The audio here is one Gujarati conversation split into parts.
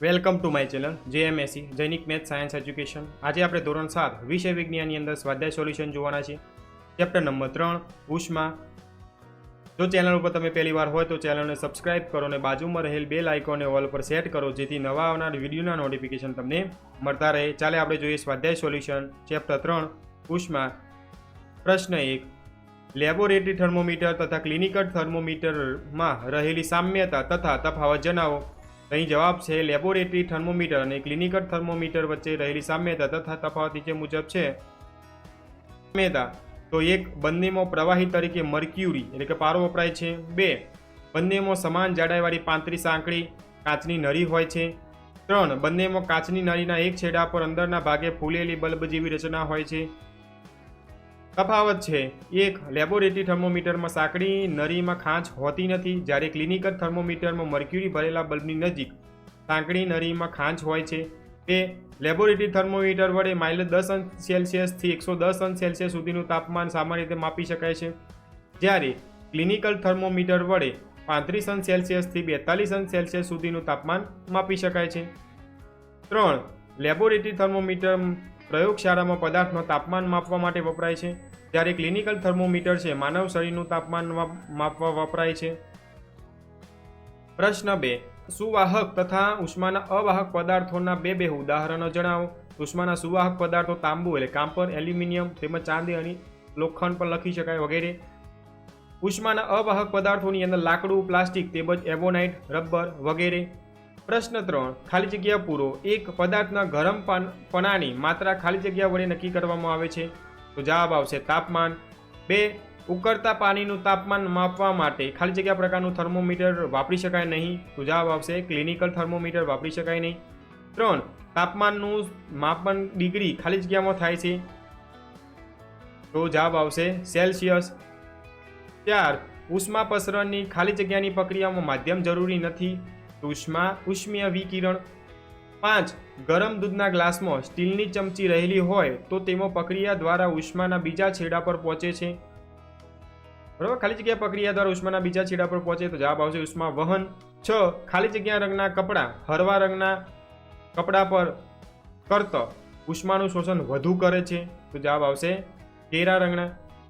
Welcome to my channel, JMSC, Jainik math, science, education. આજે આપણે ધોરણ સાત, વિષય વિજ્ઞાનની અંદર સ્વાધ્યાય સોલ્યુશન જોવાના છે. ચેપ્ટર નંબર ત્રણ, ઉષ્મા. જો ચેનલ ઉપર તમે પહેલી વાર હોય તો ચેનલને સબસ્ક્રાઇબ કરો અને બાજુમાં રહેલ બે લાઇકોને ઓલ પર સેટ કરો, જેથી નવા આવનાર વિડીયોના નોટિફિકેશન તમને મળતા રહે. ચાલે, આપણે જોઈએ સ્વાધ્યાય સોલ્યુશન, ચેપ્ટર ત્રણ, ઉષ્મા. પ્રશ્ન એક, લેબોરેટરી થર્મોમીટર તથા ક્લિનિકલ થર્મોમીટરમાં રહેલી સામ્યતા તથા તફાવત જણાવો. અહીં જવાબ છે, લેબોરેટરી થર્મોમીટર અને ક્લિનિકલ થર્મોમીટર વચ્ચે રહેલી સામ્યતા તથા તફાવત નીચે મુજબ છે. સામ્યતા, તો એક, બંનેમાં પ્રવાહી તરીકે મર્ક્યુરી એટલે કે પારો વપરાય છે. બે, બંનેમાં સમાન જાડાઈવાળી પાંત્રી સાંકળી કાચની નળી હોય છે. ત્રણ, બંનેમાં કાચની નળીના એક છેડા પર અંદરના ભાગે ફૂલેલી બલ્બ જેવી રચના હોય છે. તફાવત છે. એક લેબોરેટરી થર્મોમીટરમાં સાંકડી નળીમાં ખાંચ હોતી નથી. જ્યારે ક્લિનિકલ થર્મોમીટરમાં મર્ક્યુરી ભરેલા બલ્બની નજીક સાંકડી નરીમાં ખાંચ હોય છે. તે લેબોરેટરી થર્મોમીટર વડે માઇનસ દસ અંશ સેલ્સિયસથી એકસો દસ અંશ સેલ્સિયસ સુધીનું તાપમાન સામાન્ય રીતે માપી શકાય છે. જ્યારે ક્લિનિકલ થર્મોમીટર વડે પાંત્રીસ અંશ સેલ્સિયસથી બેતાલીસ અંશ સેલ્સિયસ સુધીનું તાપમાન માપી શકાય છે. ત્રણ લેબોરેટરી થર્મોમીટર પ્રયોગશાળામાં પદાર્થનો તાપમાન માપવા માટે વપરાય છે. જ્યારે ક્લિનિકલ થર્મોમીટર છે, માનવ શરીરનું તાપમાન માપવા વપરાય છે. પ્રશ્ન બે, સુવાહક તથા ઉષ્માના અવાહક પદાર્થોના બે બે ઉદાહરણો જણાવો. ઉષ્માના સુવાહક પદાર્થો તાંબુ એટલે કાંપર, એલ્યુમિનિયમ તેમજ ચાંદી અને લોખંડ પણ લખી શકાય વગેરે. ઉષ્માના અવાહક પદાર્થોની અંદર લાકડું, પ્લાસ્ટિક તેમજ એબોનાઇટ રબર વગેરે. પ્રશ્ન ત્રણ, ખાલી જગ્યા પૂરો. એક, પદાર્થના ગરમ પણાની માત્રા ખાલી જગ્યા વડે નક્કી કરવામાં આવે છે. તો જવાબ આવશે તાપમાન. બે, ઉકળતા પાણીનું તાપમાન માપવા માટે ખાલી જગ્યા પ્રકારનું થર્મોમીટર વાપરી શકાય નહીં. તો જવાબ આવશે ક્લિનિકલ થર્મોમીટર વાપરી શકાય નહીં. ત્રણ, તાપમાનનું માપન ડિગ્રી ખાલી જગ્યામાં થાય છે. તો જવાબ આવશે સેલ્સિયસ. ચાર ઉષ્મા પસરણની ખાલી જગ્યાની પ્રક્રિયામાં માધ્યમ જરૂરી નથી. ઉષ્મા, ઉષ્મીય વિકિરણ. પાંચ, ગરમ દૂધના ગ્લાસમાં સ્ટીલની ચમચી રહેલી હોય તો તેમાં પ્રક્રિયા દ્વારા ઉષ્માના બીજા છેડા પર પહોંચે છે. બરાબર? ખાલી જગ્યા પ્રક્રિયા દ્વારા ઉષ્માના બીજા છેડા પર પહોંચે તો જવાબ આવશે ઉષ્મા વહન. છ, ખાલી જગ્યા રંગના કપડાં હરવા રંગના કપડાં પર કરતો ઉષ્માનું શોષણ વધુ કરે છે. તો જવાબ આવશે કેરા રંગના.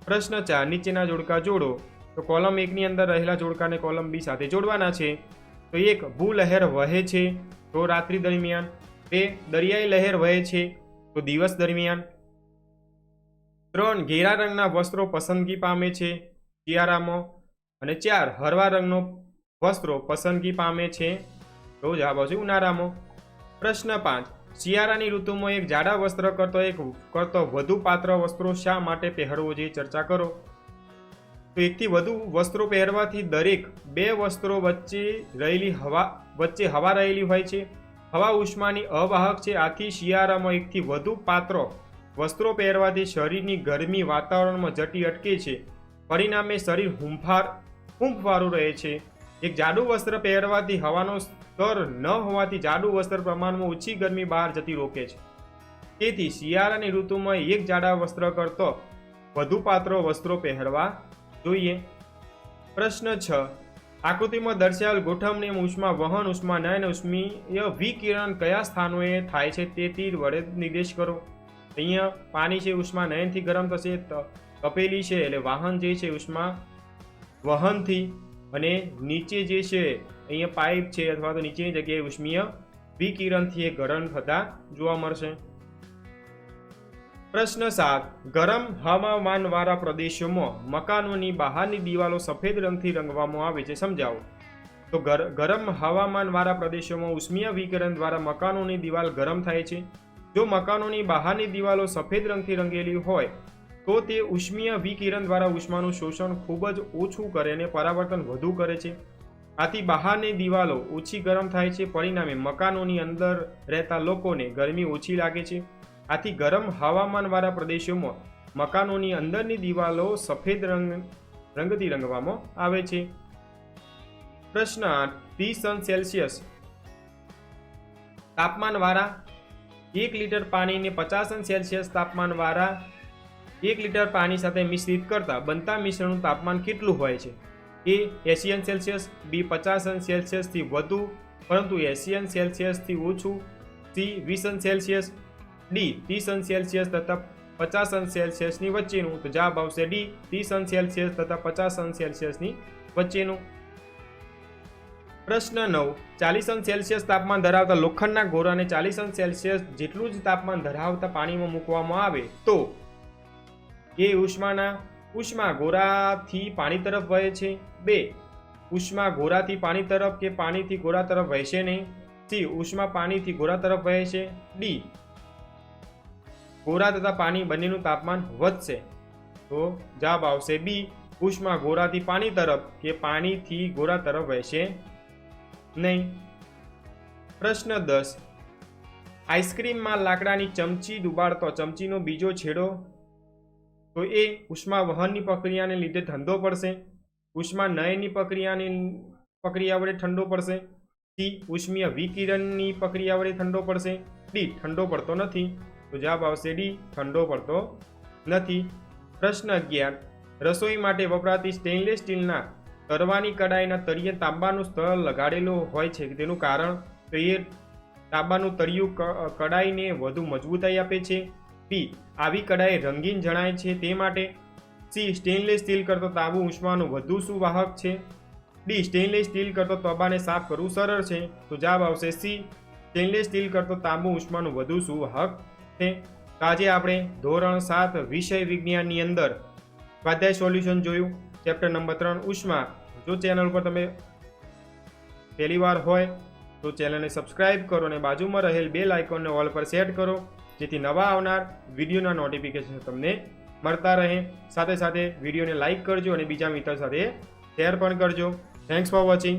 પ્રશ્ન ચાર, નીચેના જોડકા જોડો. તો કોલમ એકની અંદર રહેલા જોડકાને કોલમ બી સાથે જોડવાના છે. તો એક ભૂ લહેર વહે છે તો રાત્રિ દરમિયાન, બે દરિયાઈ લહેર વહે છે તો દિવસ દરમિયાન. ત્રણ ઘેરા રંગના વસ્ત્રો પસંદગી પામે છે શિયાળામાં અને ચાર હરવા રંગનો વસ્ત્રો પસંદગી પામે છે. તો જવાબ આવશે ઉનાળામાં. પ્રશ્ન પાંચ, શિયાળાની ઋતુમાં એક જાડા વસ્ત્ર કરતો એક, કરતો વધુ પાત્ર વસ્ત્રો શા માટે પહેરવો જોઈએ? ચર્ચા કરો. એકથી વધુ વસ્ત્રો પહેરવાથી દરેક બે વસ્ત્રો વચ્ચે રહેલી હવા, વચ્ચે હવા રહેલી હોય છે. હવા ઉષ્માની અવાહક છે. આથી શિયાળામાં એકથી વધુ પાત્રો વસ્ત્રો પહેરવાથી શરીરની ગરમી વાતાવરણમાં જટી અટકે છે. પરિણામે શરીર હુંફાર હુંફવાળું રહે છે. એક જાડું વસ્ત્ર પહેરવાથી હવાનો સ્તર ન હોવાથી જાડું વસ્ત્ર પ્રમાણમાં ઓછી ગરમી બહાર જતી રોકે છે. તેથી શિયાળાની ઋતુમાં એક જાડા વસ્ત્ર કરતો વધુ પાત્રો વસ્ત્રો પહેરવા જોઈએ. પ્રશ્ન છ. આકૃતિમાં દર્શાવેલ ગોઠવણી ઉષ્મા વહન ઉષ્મા નયન ઉષ્મીય વિકિરણ કયા સ્થાનોએ થાય છે તે તીર વડે નિર્દેશ કરો. અહીંયા પાણી છે ઉષ્મા નયનથી ગરમ થશે તપેલી છે એટલે વાહન જે છે ઉષ્મા વહનથી અને નીચે જે છે અહીંયા પાઇપ છે અથવા તો નીચેની જગ્યાએ ઉષ્મીય વિકિરણથી એ ગરમ થતા જોવા મળશે. પ્રશ્ન સાત. ગરમ હવામાનવાળા પ્રદેશોમાં મકાનોની બહારની દિવાલો સફેદ રંગથી રંગવામાં આવે છે, સમજાવો. તો ગર- ગરમ હવામાનવાળા પ્રદેશોમાં ઉષ્મીય વિકિરણ દ્વારા મકાનોની દિવાલ ગરમ થાય છે. જો મકાનોની બહારની દિવાલો સફેદ રંગથી રંગેલી હોય, તો તે ઉષ્મીય વિકિરણ દ્વારા ઉષ્માનું શોષણ ખૂબ જ ઓછું કરે અને પરાવર્તન વધુ કરે છે. આથી બહારની દિવાલો ઓછી ગરમ થાય છે. પરિણામે મકાનોની અંદર રહેતા લોકોને ગરમી ઓછી લાગે છે. આથી ગરમ હવામાનવાળા પ્રદેશોમાં મકાનોની અંદરની દિવાલો સફેદ રંગ, રંગથી રંગવામાં આવે છે. પ્રશ્ન આઠ, ત્રીસ અંશ સેલ્સિયસ. તાપમાનવાળા એક લીટર પાણીને પચાસ અંશ સેલ્સિયસ તાપમાનવાળા એક લીટર પાણી સાથે મિશ્રિત કરતા બનતા મિશ્રણનું તાપમાન કેટલું હોય છે? એ એંસી અંશ સેલ્સિયસ, બી પચાસ અંશ સેલ્સિયસથી વધુ, પરંતુ એંસી અંશ સેલ્સિયસથી ઓછું, સી વીસ અંશ સેલ્સિયસ ડી ત્રીસ અંશ સેલ્સિયસ તથા પચાસ અંશ સેલ્સિયસની વચ્ચેનું. તો જવાબ આવશે ડી ત્રીસ અંશ સેલ્સિયસ તથા પચાસ અંશ સેલ્સિયસની વચ્ચેનું. પ્રશ્ન નવ, ચાલીસ અંશ સેલ્સિયસ તાપમાન ધરાવતા લોખંડના ગોરાને ચાલીસ અંશ સેલ્સિયસ જેટલું જ તાપમાન ધરાવતા પાણીમાં મૂકવામાં આવે તો એ ઉષ્માના, ઉષ્મા ગોરાથી પાણી તરફ વહે છે. બે, ઉષ્મા ગોરાથી પાણી તરફ કે પાણીથી ગોરા તરફ વહેશે નહીં. સી, ઉષ્મા પાણીથી ગોરા તરફ વહે છે. ડી ગોરા તથા પાણી બંનેનું તાપમાન વધશે. તો જવાબ આવશે બી, ઉષ્મા ગોરાથી પાણી તરફ કે પાણીથી ગોરા તરફ વહેશે નહીં. પ્રશ્ન દસ, આઈસ્ક્રીમમાં લાકડાની ચમચી ડુબાડતો ચમચીનો બીજો છેડો? તો એ ઉષ્મા વહનની પ્રક્રિયાને લીધે ઠંડો પડશે. ઉષ્મા નયનની પ્રક્રિયાની પ્રક્રિયા વડે ઠંડો પડશે. સી, ઉષ્મીય વિકિરણની પ્રક્રિયા વડે ઠંડો પડશે. ડી, ઠંડો પડતો નથી. તો જવાબ આવશે ડી ઠંડો પડતો નથી. પ્રશ્ન અગિયાર, રસોઈ માટે વપરાતી સ્ટેનલેસ સ્ટીલના તરવાની કડાઈના તળિયે તાંબાનું સ્તર લગાડેલું હોય છે. તેનું કારણ તો એ તાંબાનું તળિયું કડાઈને વધુ મજબૂતાઈ આપે છે. બી, આવી કડાઈ રંગીન જણાય છે તે માટે સી સ્ટેનલેસ સ્ટીલ કરતો તાંબુ ઉષ્માનું વધુ સુવાહક છે. ડી સ્ટેનલેસ સ્ટીલ કરતો તાંબાને સાફ કરવું સરળ છે. તો જવાબ આવશે સી સ્ટેનલેસ સ્ટીલ કરતો તાંબુ ઉષ્માનું વધુ સુવાહક તો આજે આપણે ધોરણ સાત વિષય વિજ્ઞાનની અંદર સ્વાધ્યાય સોલ્યુશન જોયું. ચેપ્ટર નંબર ત્રણ ઉષ્મા. જો ચેનલ પર તમે પહેલી વાર હોય, તો ચેનલને સબસ્ક્રાઇબ કરો અને બાજુમાં રહેલ બેલ આઇકોનને ઓલ પર સેટ કરો, જેથી નવા આવનાર વિડીયોના નોટિફિકેશન તમને મળતા રહે. સાથે સાથે વિડીયોને લાઇક કરજો અને બીજા મિત્ર સાથે શેર પણ કરજો. Thanks for watching